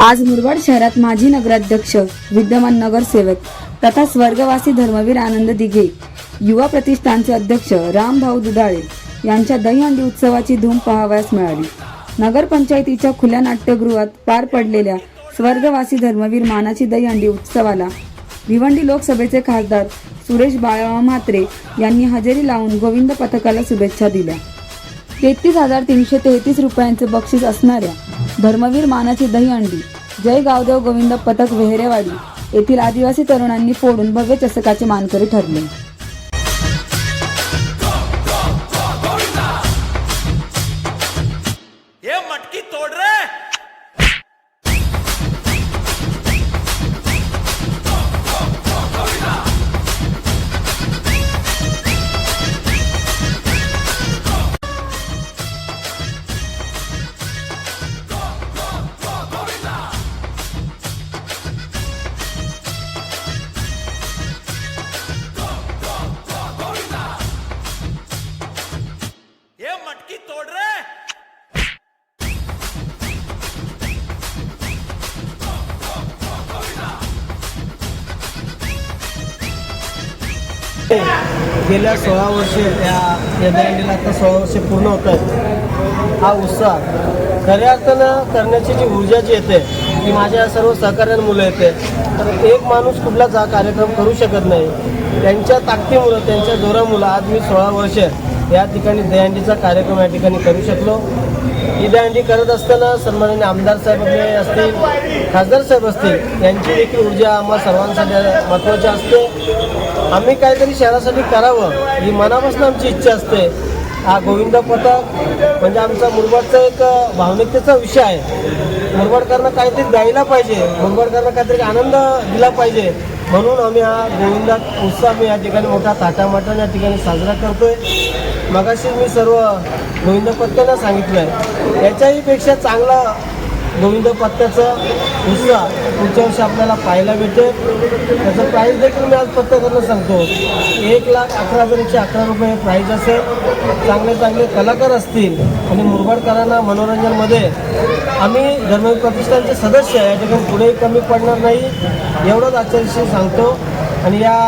आज मुरबाड शहरात माजी नगराध्यक्ष विद्यमान नगरसेवक तथा स्वर्गवासी धर्मवीर आनंद दिघे युवा प्रतिष्ठानचे अध्यक्ष रामभाऊ दुधाळे यांच्या दहीहंडी उत्सवाची धूम पाहावयास मिळाली. नगरपंचायतीच्या खुल्या नाट्यगृहात पार पडलेल्या स्वर्गवासी धर्मवीर मानाची दहीहंडी उत्सवाला भिवंडी लोकसभेचे खासदार सुरेश बाळा म्हात्रे यांनी हजेरी लावून गोविंद पथकाला शुभेच्छा दिल्या. तेहतीस हजार तीनशे तेहतीस रुपयांचे बक्षीस असणाऱ्या धर्मवीर मानाची दहीहंडी जय गावदेव गोविंद पथक वेहेरेवाडी येथील आदिवासी तरुणांनी फोडून भव्य चषकाचे मानकरी ठरले. गेल्या सोळा वर्षे त्या या दहीहंडीला आता सोळा वर्षे पूर्ण होत आहेत. हा उत्साह खऱ्या अर्थानं करण्याची जी ऊर्जा जी येते ती माझ्या सर्व सहकार्यांमुळे येते. तर एक माणूस कुठलाच हा कार्यक्रम करू शकत नाही. त्यांच्या ताकदीमुळं त्यांच्या जोरामुळं आज मी सोळा वर्ष या ठिकाणी दयांडीचा कार्यक्रम या ठिकाणी करू शकलो. ही दहीहंडी करत असताना सन्माननीय आमदार साहेब असतील खासदार साहेब असतील यांची देखील ऊर्जा आम्हा सर्वांसाठी महत्त्वाची असते. आम्ही काहीतरी शहरासाठी करावं ही मनापासून आमची इच्छा असते. हा गोविंद पथक म्हणजे आमचा मुरबाडचा एक भावनिकतेचा विषय आहे. मुरबाडकरांना काहीतरी द्यायला पाहिजे मुरबाडकरांना काहीतरी आनंद दिला पाहिजे. म्हणून आम्ही हा गोविंदा उत्सव मी या ठिकाणी मोठा थाटामाटाने या ठिकाणी साजरा करतोय. मगाशी मी सर्व गोविंद पत्त्यांना सांगितलं आहे याच्याहीपेक्षा चांगला गोविंद पत्त्याचा उत्साह पुढच्या वर्षी आपल्याला पाहायला भेटेल. त्याचं प्राईस देखील मी आज पत्रकारांना सांगतो. एक लाख अकरा हजार एकशे अकरा रुपये प्राईज असेल. चांगले चांगले कलाकार असतील. आणि मुरबाडकरांना मनोरंजनमध्ये आम्ही धर्म प्रतिष्ठानचे सदस्य आहे. या ठिकाणी पुढेही कमी पडणार नाही. एवढंच आजच्या दिवशी सांगतो. आणि या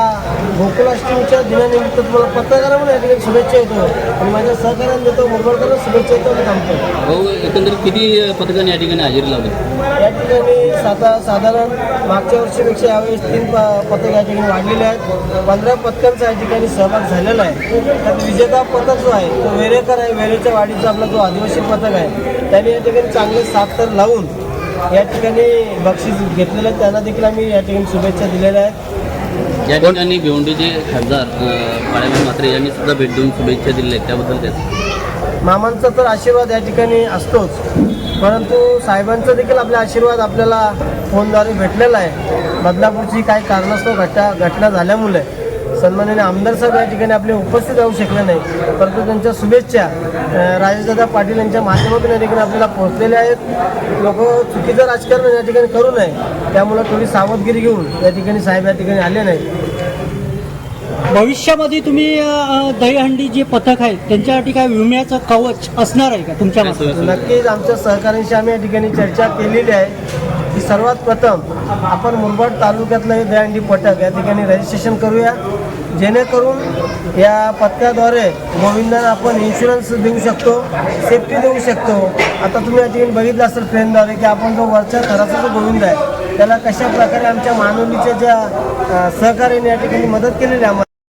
गोकुलाष्टमीच्या दिनानिमित्त तुम्हाला पत्रकारांना या ठिकाणी शुभेच्छा येतो. आणि माझ्या सहकार्याने देतो मुरबाडकरांना शुभेच्छा येतो आणि थांबतो. भाऊ एकंदरीत किती पथकांनी या ठिकाणी हजेरी लावली? या ठिकाणी साधा साधारण मागच्या वर्षीपेक्षा यावेळेस तीन प पथक या ठिकाणी वाढलेले आहेत. पंधरा पथकांचा या ठिकाणी सहभाग झालेला आहे. त्यात विजेता पथक जो आहे तो वेरेकर आहे. वेरेच्या वाडीचा आपला जो आदिवासी पथक आहे त्याने या ठिकाणी चांगले सात तर लावून या ठिकाणी बक्षीस घेतलेलं आहे. त्यांना देखील आम्ही या ठिकाणी शुभेच्छा दिलेल्या आहेत. या ठिकाणी भिवंडीचे खासदार अं, म्हात्रे यांनी सुद्धा भेट देऊन शुभेच्छा दिल्या आहेत. त्याबद्दल काय मामांचा तर आशीर्वाद या ठिकाणी असतोच. परंतु साहेबांचा देखील आपला आशीर्वाद आपल्याला फोनद्वारे भेटलेला आहे. बदलापूरची काही कारणास्तव घटना घटना झाल्यामुळे. सन्माननीय आमदार साहेब या ठिकाणी आपले उपस्थित राहू शकले नाही. परंतु त्यांच्या शुभेच्छा अं, राजेशदादा पाटील यांच्या माध्यमातून या ठिकाणी आपल्याला पोहोचलेल्या आहेत. लोक चुकीचं राजकारण या ठिकाणी करू नये. त्यामुळं थोडी सावधगिरी घेऊन या ठिकाणी साहेब या ठिकाणी आले नाहीत. भविष्यामध्ये तुम्ही दहीहंडी जे पथक आहेत त्यांच्यासाठी काय विम्याचं कवच असणार आहे का तुमच्या? नक्कीच आमच्या सहकाऱ्यांशी आम्ही या ठिकाणी चर्चा केलेली आहे. सर्वात प्रथम आपण मुरबाड तालुक्यातलं हे दयांडी पथक या ठिकाणी रजिस्ट्रेशन करूया. जेणेकरून या पथकाद्वारे गोविंदांना आपण इन्शुरन्स देऊ शकतो सेफ्टी देऊ शकतो. आता तुम्ही या ठिकाणी बघितलं असेल ट्रेनद्वारे की आपण जो वरच्या थराचा जो गोविंद आहे त्याला कशा प्रकारे आमच्या मानवलीच्या ज्या सहकार्याने या ठिकाणी मदत केलेली आहे आम्हाला.